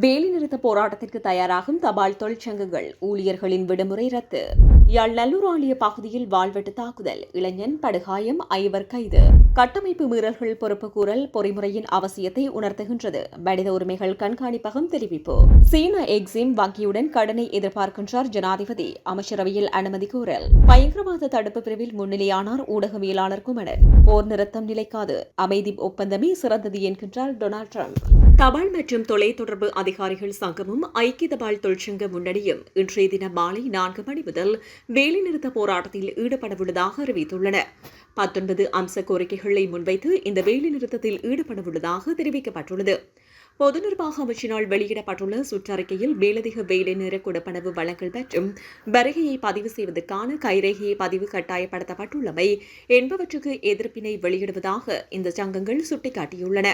வேலைநிறுத்த போராட்டத்திற்கு தயாராகும் தபால் தொழிற்சங்கங்கள் ஊழியர்களின் விடுமுறை ரத்து. யாழ் நல்லூராளிய பகுதியில் வாழ்வெட்டு தாக்குதல். இளைஞன் படுகாயம் ஐவர் கைது. கட்டமைப்பு மீறல்கள் பொறுப்பு கூறல் பொறிமுறையின் அவசியத்தை உணர்த்துகின்றது. மனித உரிமைகள் கண்காணிப்பகம் தெரிவிப்பு. சீன எக்ஸிம் வங்கியுடன் கடனை எதிர்பார்க்கின்றார் ஜனாதிபதி. அமைச்சரவையில் அனுமதி கோரல். பயங்கரவாத தடுப்பு பிரிவில் முன்னிலையானார் ஊடகவியலாளர் குமரன் போர் நிறுத்தம் நிலைக்காது. அமைதி ஒப்பந்தமே சிறந்தது என்கின்றார் டொனால்ட் ட்ரம்ப். தபால் மற்றும் தொலைத்தொடர்பு அதிகாரிகள் சங்கமும் ஐக்கிய தபால் தொழிற்சங்க முன்னணியும் இன்றைய தினம் மாலை நான்கு மணி முதல் வேலைநிறுத்த போராட்டத்தில் ஈடுபடவுள்ளதாக அறிவித்துள்ளன. பத்தொன்பது அம்ச கோரிக்கைகளை முன்வைத்து இந்த வேலைநிறுத்தத்தில் ஈடுபடவுள்ளதாக தெரிவிக்கப்பட்டுள்ளது. பொது நிர்வாக அமைச்சினால் வெளியிடப்பட்டுள்ள சுற்றறிக்கையில் மேலதிக வேலை நேர கொடுப்பனவு வழங்கல் மற்றும் வருகையை பதிவு செய்வதற்கான கைரேகையை பதிவு கட்டாயப்படுத்தப்பட்டுள்ளமை என்பவற்றுக்கு எதிர்ப்பினை வெளியிடுவதாக இந்த சங்கங்கள் சுட்டிக்காட்டியுள்ளன.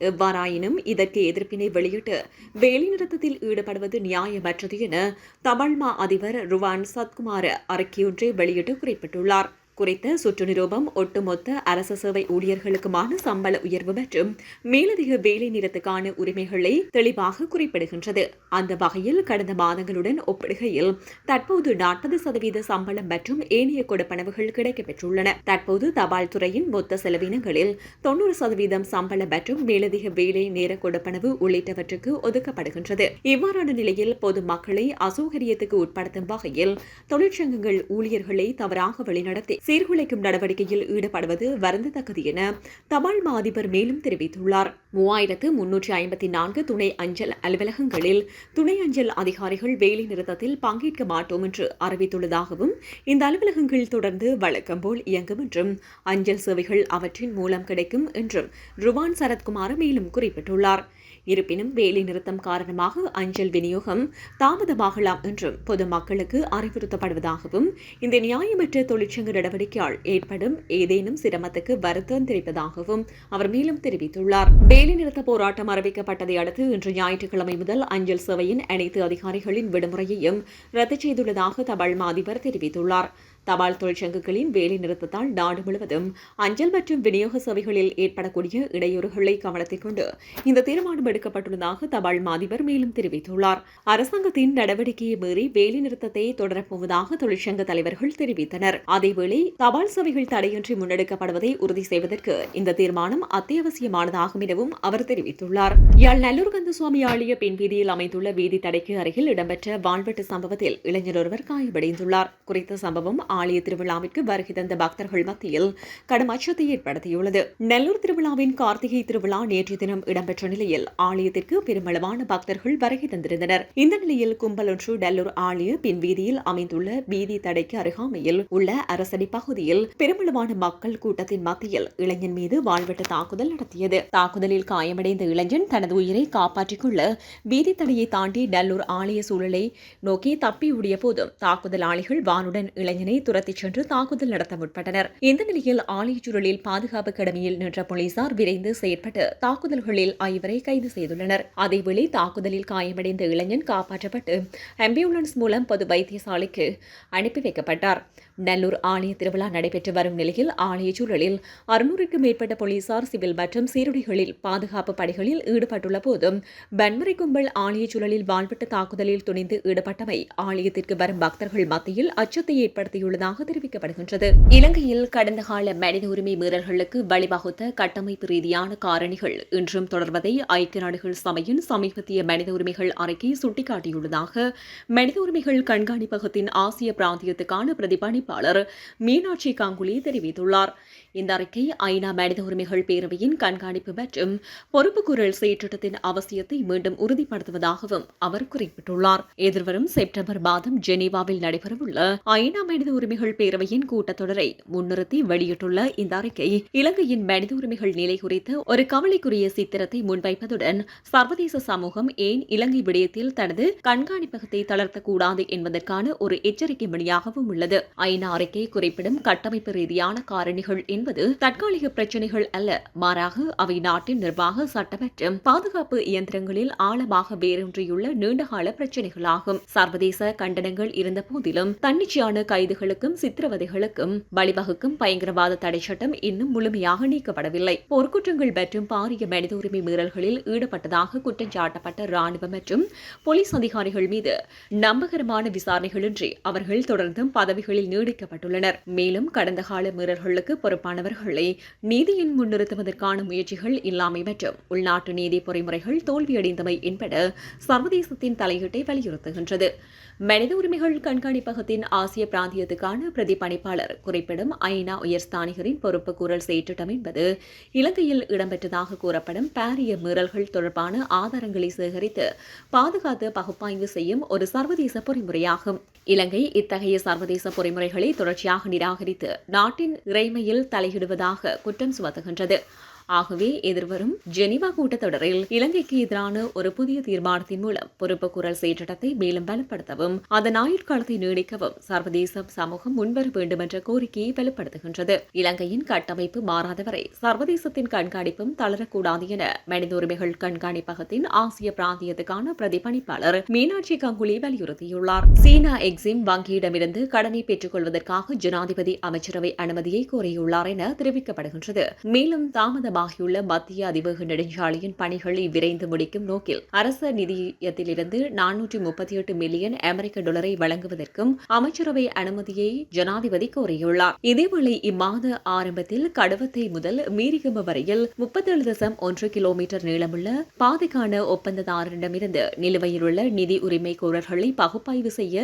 எவ்வாறாயினும் இதற்கு எதிர்ப்பினை வெளியிட்டு வேலைநிறுத்தத்தில் ஈடுபடுவது நியாயமற்றது என தமிழ்மா அதிபர் ருவான் சத்குமார் அறிக்கையொன்றை வெளியிட்டு குறிப்பிட்டுள்ளார். குறித்த சுற்று நிரூபம் ஒட்டுமொத்த அரச சேவை ஊழியர்களுக்குமான சம்பள உயர்வு மற்றும் மேலதிக வேலை நிறத்துக்கான உரிமைகளை தெளிவாக குறிப்பிடுகின்றது. அந்த வகையில் கடந்த மாதங்களுடன் ஒப்பிடுகையில் தற்போது நாற்பது சதவீத சம்பளம் மற்றும் ஏனைய கொடுப்பனவுகள் கிடைக்கப்பெற்றுள்ளன. தற்போது தபால் துறையின் மொத்த செலவினங்களில் தொன்னூறு சதவீதம் சம்பளம் மற்றும் மேலதிக வேலை நேர கொடுப்பனவு உள்ளிட்டவற்றுக்கு ஒதுக்கப்படுகின்றது. இவ்வாறான நிலையில் பொது மக்களை அசௌகரியத்துக்கு உட்படுத்தும் வகையில் தொழிற்சங்கங்கள் ஊழியர்களை தவறாக வழிநடத்தி சீர்குலைக்கும் நடவடிக்கையில் ஈடுபடுவது வருந்தத்தக்கது என தபால் மா அதிபர் மேலும் தெரிவித்துள்ளார். மூவாயிரத்து முன்னூற்றி ஐம்பத்தி நான்கு துணை அஞ்சல் அலுவலகங்களில் துணை அஞ்சல் அதிகாரிகள் வேலை நிறுத்தத்தில் பங்கேற்க மாட்டோம் என்று அறிவித்துள்ளதாகவும் இந்த அலுவலகங்கள் தொடர்ந்து வழக்கம் போல் இயங்கும் என்றும் அஞ்சல் சேவைகள் அவற்றின் மூலம் கிடைக்கும் என்றும் ருவான் சரத்குமார் மேலும் குறிப்பிட்டுள்ளார். இருப்பினும் வேலை நிறுத்தம் காரணமாக அஞ்சல் விநியோகம் தாமதமாகலாம் என்றும் பொதுமக்களுக்கு அறிவுறுத்தப்படுவதாகவும் இந்த நியாயமற்ற தொழிற்சங்க நடவடிக்கை நடவடிக்கையால் ஏற்படும் ஏதேனும் சிரமத்துக்கு வருத்தம் தெரிவிப்பதாகவும் அவர் மேலும் தெரிவித்துள்ளார். வேலைநிறுத்த போராட்டம் அறிவிக்கப்பட்டதை அடுத்து இன்று ஞாயிற்றுக்கிழமை முதல் அஞ்சல் சேவையின் அனைத்து அதிகாரிகளின் விடுமுறையையும் ரத்து செய்துள்ளதாக தபால் அதிபர் தெரிவித்துள்ளார். தபால் தொழிற்சங்கங்களின் வேலை நிறுத்தத்தால் நாடு முழுவதும் அஞ்சல் மற்றும் விநியோக சேவைகளில் ஏற்படக்கூடிய இடையூறுகளை கவனத்தில் கொண்டு இந்த தீர்மானம் எடுக்கப்பட்டுள்ளதாக தபால் மாதிபர் மேலும் தெரிவித்துள்ளார். அரசாங்கத்தின் நடவடிக்கையை மீறி வேலை நிறுத்தத்தை தொடரப்போவதாக தொழிற்சங்க தலைவர்கள் தெரிவித்தனர். அதேவேளை தபால் சேவைகள் தடையின்றி முன்னெடுக்கப்படுவதை உறுதி செய்வதற்கு இந்த தீர்மானம் அத்தியாவசியமானதாகும் எனவும் அவர் தெரிவித்துள்ளார். யாழ் நல்லூர் கந்தசுவாமி ஆலய பின்வீதியில் அமைந்துள்ள வீதி தடைக்கு அருகில் இடம்பெற்ற வான்வெட்டு சம்பவத்தில் இளைஞர் ஒருவர் காயமடைந்துள்ளார். குறித்த சம்பவம் ஆலய திருவிழாவிற்கு வருகை தந்த பக்தர்கள் மத்தியில் கடும் அச்சத்தை ஏற்படுத்தியுள்ளது. நெல்லூர் திருவிழாவின் கார்த்திகை திருவிழா நேற்று தினம் இடம்பெற்ற நிலையில் ஆலயத்திற்கு பெருமளவான பக்தர்கள் வருகை தந்திருந்தனர். இந்த நிலையில் கும்பல் ஒன்று நெல்லூர் ஆலய பின் வீதியில் அமைந்துள்ள வீதி தடைக்கு அருகாமையில் உள்ள அரசடி பகுதியில் பெருமளவான மக்கள் கூட்டத்தின் மத்தியில் இளைஞன் மீது வாழ்வெட்டு தாக்குதல் நடத்தியது. தாக்குதலில் காயமடைந்த இளைஞன் தனது உயிரை காப்பாற்றிக் கொள்ள வீதி தடையை தாண்டி நல்லூர் ஆலய சூழலை நோக்கி தப்பியோடிய போது தாக்குதலாளிகள் வானுடன் இளைஞனை துரத்திச் சென்று தாக்குதல் நடத்த முற்பட்டனர். இந்த நிலையில் ஆலைச்சூழலில் பாதுகாப்பு கடமையில் நின்ற போலீசார் விரைந்து செயற்பட்டு தாக்குதல்களில் ஐவரை கைது செய்துள்ளனர். அதேவேளை தாக்குதலில் காயமடைந்த இளைஞன் காப்பாற்றப்பட்டு ஆம்புலன்ஸ் மூலம் பொது வைத்தியசாலைக்கு அனுப்பி வைக்கப்பட்டார். நல்லூர் ஆலய திருவிழா நடைபெற்று வரும் நிலையில் ஆலய சூழலில் அறுநூறுக்கும் மேற்பட்ட போலீசார் சிவில் மற்றும் சீருடைகளில் பாதுகாப்பு பணிகளில் ஈடுபட்டுள்ள போதும் வன்முறை கும்பல் ஆலய சூழலில் வாழ்விட்ட தாக்குதலில் துணிந்து ஈடுபட்டமை ஆலயத்திற்கு வரும் பக்தர்கள் மத்தியில் அச்சத்தை ஏற்படுத்தியுள்ளதாக தெரிவிக்கப்படுகின்றது. இலங்கையில் கடந்த கால மனித உரிமை மீறல்களுக்கு வழிவகுத்த கட்டமைப்பு ரீதியான காரணிகள் இன்றும் தொடர்வதை ஐக்கிய நாடுகள் சபையின் சமீபத்திய மனித உரிமைகள் அறிக்கை சுட்டிக்காட்டியுள்ளதாக மனித உரிமைகள் கண்காணிப்பகத்தின் ஆசிய பிராந்தியத்துக்கான பிரதிபலிப்பாளர் மீனாட்சி காங்குலி தெரிவித்துள்ளார். இந்த அறிக்கை ஐநா மனித உரிமைகள் பேரவையின் கண்காணிப்பு மற்றும் பொறுப்புக்குரல் செயற்றிட்டத்தின் அவசியத்தை மீண்டும் உறுதிப்படுத்துவதாகவும் அவர் குறிப்பிட்டுள்ளார். எதிர்வரும் செப்டம்பர் மாதம் ஜெனீவாவில் நடைபெறவுள்ள ஐநா மனித உரிமைகள் பேரவையின் கூட்டத்தொடரை முன்னிறுத்தி வெளியிட்டுள்ள இந்த அறிக்கை இலங்கையின் மனித உரிமைகள் நிலை குறித்து ஒரு கவலைக்குரிய சித்திரத்தை முன்வைப்பதுடன் சர்வதேச சமூகம் ஏன் இலங்கை விடயத்தில் தனது கண்காணிப்பகத்தை தளர்த்தக்கூடாது என்பதற்கான ஒரு எச்சரிக்கை மணியாகவும் உள்ளது. ஐநா அறிக்கை குறிப்பிடும் கட்டமைப்பு ரீதியான காரணிகள் என்பது தற்காலிக பிரச்சினைகள் அல்ல. மாறாக அவை நாட்டின் நிர்வாக சட்ட மற்றும் பாதுகாப்பு இயந்திரங்களில் ஆழமாக வேரூன்றியுள்ள நீண்டகால பிரச்சினைகளாகும். சர்வதேச கண்டனங்கள் இருந்த போதிலும் தன்னிச்சையான கைதுகள் கைதுகளுக்கும் சித்திரவதைகளுக்கும் வழிவகுக்கும் பயங்கரவாத தடை சட்டம் இன்னும் முழுமையாக நீக்கப்படவில்லை. போர்க்குற்றங்கள் மற்றும் பாரிய மனித உரிமை மீறல்களில் ஈடுபட்டதாக குற்றம் சாட்டப்பட்ட ராணுவ மற்றும் போலீஸ் அதிகாரிகள் மீது நம்பகரமான விசாரணைகளின்றி அவர்கள் தொடர்ந்தும் பதவிகளில் நீடிக்கப்பட்டுள்ளனர். மேலும் கடந்த கால மீறல்களுக்கு பொறுப்பானவர்களை நீதியின் முன்னிறுத்துவதற்கான முயற்சிகள் இல்லாமை மற்றும் உள்நாட்டு நீதி பொறிமுறைகள் தோல்வியடைந்தமை என்பது சர்வதேசத்தின் தலையீட்டை வலியுறுத்துகின்றது. மனித உரிமைகள் கண்காணிப்பகத்தின் ஆசிய பிராந்தியத்துக்கான பிரதிபணிப்பாளர். குறிப்பிடும் ஐநா உயர்ஸ்தானிகரின் பொறுப்பு கூறல் செயற்றிட்டம் என்பது இலங்கையில் இடம்பெற்றதாக கூறப்படும் பாரிய மீறல்கள் தொடர்பான ஆதாரங்களை சேகரித்து பாதுகாத்து பகுப்பாய்வு செய்யும் ஒரு சர்வதேச பொறிமுறையாகும். இலங்கை இத்தகைய சர்வதேச பொறிமுறைகளை தொடர்ச்சியாக நிராகரித்து நாட்டின் இறைமையில் தலையிடுவதாக குற்றம் சுமத்துகின்றது. ஆகவே எதிர்வரும் ஜெனிவா கூட்டத்தொடரில் இலங்கைக்கு எதிரான ஒரு புதிய தீர்மானத்தின் மூலம் பொறுப்பு குரல் சீற்றத்தை மேலும் பலப்படுத்தவும் அதன் ஆயுட்காலத்தை நீடிக்கவும் சர்வதேச சமூகம் முன்வர வேண்டும் என்ற கோரிக்கையை வலுப்படுத்துகின்றது இலங்கையின் கட்டமைப்பு மாறாதவரை சர்வதேசத்தின் கண்காணிப்பும் தளரக்கூடாது என மனித உரிமைகள் கண்காணிப்பகத்தின் ஆசிய பிராந்தியத்துக்கான பிரதிபலிப்பாளர் மீனாட்சி கங்குலி வலியுறுத்தியுள்ளார். சீனா எக்ஸிம் வங்கியிடமிருந்து கடனை பெற்றுக் கொள்வதற்காக ஜனாதிபதி அமைச்சரவை அனுமதியை கோரியுள்ளார் என தெரிவிக்கப்படுகின்றது. மேலும் தாமதமாக ஆரம்பமாகியுள்ள மத்திய அதிவேக நெடுஞ்சாலையின் பணிகளை விரைந்து முடிக்கும் நோக்கில் அரச நிதியத்திலிருந்து நானூற்றி முப்பத்தி எட்டு மில்லியன் அமெரிக்க டாலரை வழங்குவதற்கும் அமைச்சரவை அனுமதியை ஜனாதிபதி கோரியுள்ளார். இதேவேளை இம்மாத ஆரம்பத்தில் கடவத்தை முதல் மீரிகம வரையில் முப்பத்தேழு தசம் ஒன்று கிலோமீட்டர் நீளமுள்ள பாதைக்கான ஒப்பந்ததாரரிடமிருந்து நிலுவையில் உள்ள நிதி உரிமை கோரர்களை பகுப்பாய்வு செய்ய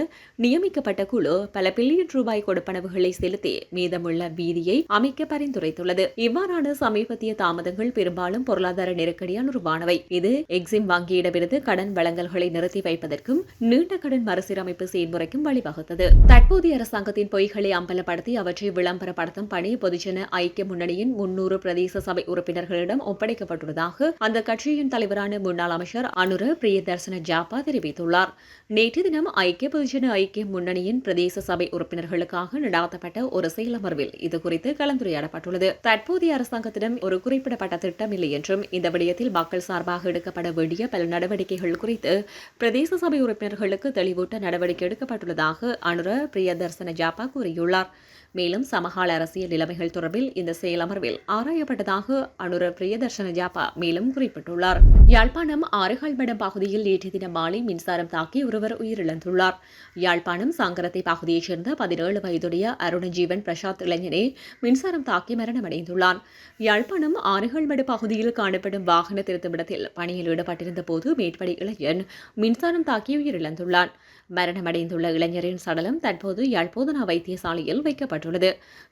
நியமிக்கப்பட்ட குழு பல பில்லியன் ரூபாய் கொடுப்பனவுகளை செலுத்தி மீதமுள்ள வீதியை அமைக்க பரிந்துரைத்துள்ளது. இவ்வாறான சமீபத்திய தாமதங்கள் பெரும்பாலும் பொருளாதார நெருக்கடியால் உருவானவை. இது எக்ஸிம் வங்கியிடமிருந்து கடன் வழங்கல்களை நிறுத்தி வைப்பதற்கும் நீண்ட கடன் மறுசீரமைப்பு செயல்முறைக்கும் வழிவகுத்தது. தற்போதைய அரசாங்கத்தின் பொய்களை அம்பலப்படுத்தி அவற்றை விளம்பரப்படுத்தும் பணி பொதுஜன ஐக்கிய முன்னணியின் முன்னூறு பிரதேச சபை உறுப்பினர்களிடம் ஒப்படைக்கப்பட்டுள்ளதாக அந்த கட்சியின் தலைவரான முன்னாள் அமைச்சர் அனுர பிரியதர்சன ஜாப்பா தெரிவித்துள்ளார். நேற்று தினம் ஐக்கிய பொதுஜன ஐக்கிய முன்னணியின் பிரதேச சபை உறுப்பினர்களுக்காக நடாத்தப்பட்ட ஒரு செயலமர்வில் இதுகுறித்து கலந்துரையாடப்பட்டுள்ளது. தற்போதைய அரசாங்கத்திடம் ஒரு குறிப்பிடப்பட்ட திட்டமில்லை என்றும் இந்த விடயத்தில் மக்கள் சார்பாக எடுக்கப்பட வேண்டிய பல நடவடிக்கைகள் குறித்து பிரதேச சபை உறுப்பினர்களுக்கு தெளிவூட்ட நடவடிக்கை எடுக்கப்பட்டுள்ளதாக அனுர பிரியதர்சன ஜாப்பா கூறியுள்ளார். மேலும் சமகால அரசியல் நிலைமைகள் தொடர்பில் இந்த செயலமர்வில் ஆராயப்பட்டதாக அனுர பிரியதர்ஷன ஜாப்பா மேலும் குறிப்பிட்டுள்ளார். யாழ்ப்பாணம் ஆறுகால்மடம் பகுதியில் நேற்று தினம் மாலை மின்சாரம் தாக்கி ஒருவர் உயிரிழந்துள்ளார். யாழ்ப்பாணம் சாங்கரத்தை பகுதியைச் சேர்ந்த பதினேழு வயதுடைய அருணஜீவன் பிரசாத் இளைஞனே மின்சாரம் தாக்கி மரணமடைந்துள்ளான். யாழ்ப்பாணம் ஆறுகால்மடு பகுதியில் காணப்படும் வாகன திருத்தமிடத்தில் பணியில் ஈடுபட்டிருந்த போது மேற்படி இளைஞன் மின்சாரம் தாக்கி உயிரிழந்துள்ளான். மரணமடைந்துள்ள இளைஞரின் சடலம் தற்போது யாழ்ப்போதனா வைத்தியசாலையில் வைக்கப்பட்டுள்ளது.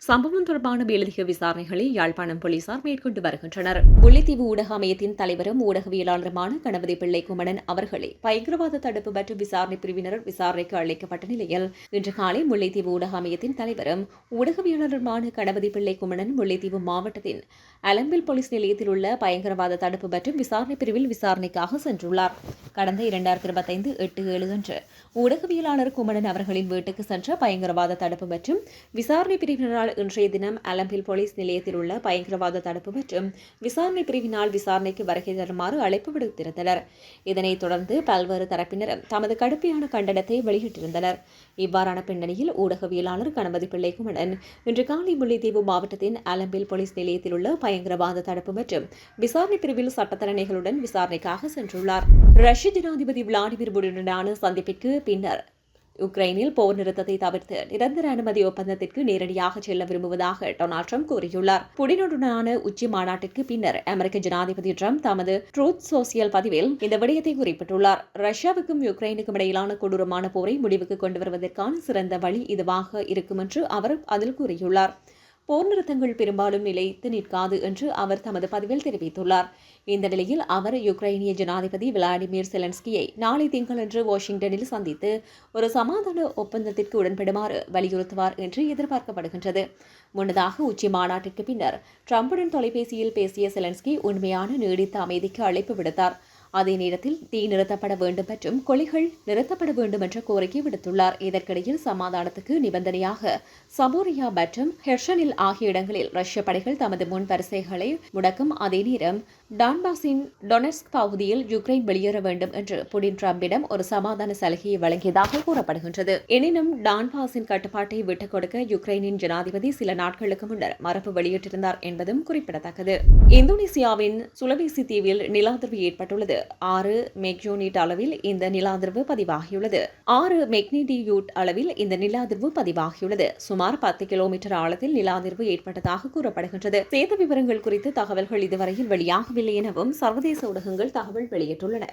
சம்பவம் தொடர்பான மேலதிக விசாரணைகளை யாழ்ப்பாணம் போலீசார் மேற்கொண்டு வருகின்றனர். முல்லைத்தீவு ஊடக அமையத்தின் தலைவரும் ஊடகவியலாளருமான கணபதி பிள்ளை குமணன் அவர்களை பயங்கரவாத தடுப்பு மற்றும் விசாரணை பிரிவினர் விசாரணைக்கு அழைக்கப்பட்ட நிலையில் இன்று காலை முல்லைத்தீவு ஊடக அமையத்தின் தலைவரும் ஊடகவியலாளருமான கணபதி பிள்ளை குமணன் முல்லைத்தீவு மாவட்டத்தின் அலம்பில் போலீஸ் நிலையத்தில் உள்ள பயங்கரவாத தடுப்பு மற்றும் விசாரணை பிரிவில் விசாரணைக்காக சென்றுள்ளார். கடந்த இரண்டாயிரத்தி இருபத்தைந்து எட்டு ஏழு அன்று ஊடகவியலாளர் குமணன் அவர்களின் வீட்டுக்கு சென்ற பயங்கரவாத தடுப்பு மற்றும் விசாரணை பிரிவினரால் இன்றைய தினம் அலம்பில் போலீஸ் நிலையத்தில் உள்ள பயங்கரவாத தடுப்பு மற்றும் விசாரணை பிரிவினால் விசாரணைக்கு வருகை தருமாறு அழைப்பு விடுத்திருந்தனர். இதனைத் தொடர்ந்து பல்வேறு தரப்பினரும் தமது கடுப்பையான கண்டனத்தை வெளியிட்டிருந்தனர். இவ்வாறான பின்னணியில் ஊடகவியலாளர் கணபதி பிள்ளை குமணன் இன்று காலை முல்லைத்தீவு மாவட்டத்தின் அலம்பில் போலீஸ் நிலையத்தில் உள்ள பயங்கரவாத தடுப்பு மற்றும் விசாரணை பிரிவில் சட்டத்தரணிகளுடன் விசாரணைக்காக சென்றுள்ளார். ரஷ்ய ஜனாதிபதி விளாடிமிர் புடினுடனான சந்திப்பிற்கு பின்னர் உக்ரைனில் போர் நிறுத்தத்தை தவிர்த்து நிரந்தர அனுமதி ஒப்பந்தத்திற்கு நேரடியாக செல்ல விரும்புவதாக டொனால்ட் ட்ரம்ப் கூறியுள்ளார். புடினுடனான உச்சி மாநாட்டிற்கு பின்னர் அமெரிக்க ஜனாதிபதி ட்ரம்ப் தமது ட்ரூத் சோசியல் பதிவில் இந்த விடயத்தை குறிப்பிட்டுள்ளார். ரஷ்யாவுக்கும் யுக்ரைனுக்கும் இடையிலான கொடூரமான போரை முடிவுக்கு கொண்டு வருவதற்கான சிறந்த வழி இதுவாக இருக்கும் என்று அவர் அதில் கூறியுள்ளார். போர் நிறுத்தங்கள் பெரும்பாலும் நிலைத்து நிற்காது என்று அவர் தமது பதிவில் தெரிவித்துள்ளார். இந்த நிலையில் அவர் யுக்ரைனிய ஜனாதிபதி விளாடிமிர் செலன்ஸ்கியை நாளை திங்களன்று வாஷிங்டனில் சந்தித்து ஒரு சமாதான ஒப்பந்தத்திற்கு உடன்படுமாறு வலியுறுத்துவார் என்று எதிர்பார்க்கப்படுகின்றது. முன்னதாக உச்சி மாநாட்டிற்கு பின்னர் ட்ரம்புடன் தொலைபேசியில் பேசிய செலன்ஸ்கி உண்மையான நீடித்த அமைதிக்கு அழைப்பு விடுத்தார். அதே நேரத்தில் தீ நிறுத்தப்பட வேண்டும் மற்றும் கொலைகள் நிறுத்தப்பட வேண்டும் என்ற கோரிக்கை விடுத்துள்ளார். இதற்கிடையில் சமாதானத்துக்கு நிபந்தனையாக சபோரியா மற்றும் ஹெர்ஷனில் ஆகிய இடங்களில் ரஷ்ய படைகள் தமது முன் பரிசைகளை முடக்கும். அதே நேரம் டான்பாஸின் டொனெட்ஸ்க் பகுதியில் யுக்ரைன் வெளியேற வேண்டும் என்று புடின் ட்ரம்பிடம் ஒரு சமாதான சலுகையை வழங்கியதாக கூறப்படுகின்றது. எனினும் டான்பாஸின் கட்டுப்பாட்டை விட்டுக் கொடுக்க யுக்ரைனின் ஜனாதிபதி சில நாட்களுக்கு முன்னர் மரபு வெளியிட்டிருந்தார் என்பதும் குறிப்பிடத்தக்கது. இந்தோனேசியாவின் சுலவேசி தீவில் நிலாதிர்வு ஏற்பட்டுள்ளது. ஆறு மெக்யூனிட் அளவில் இந்த நிலாதிர்வு பதிவாகியுள்ளது. ஆறு மெக்னிடியூட் அளவில் இந்த நிலாதிர்வு பதிவாகியுள்ளது. சுமார் பத்து கிலோமீட்டர் ஆழத்தில் நிலாதிர்வு ஏற்பட்டதாக கூறப்படுகின்றது. சேத விவரங்கள் குறித்து தகவல்கள் இதுவரையில் வெளியாகவில்லை எனவும் சர்வதேச ஊடகங்கள் தகவல் வெளியிட்டுள்ளன.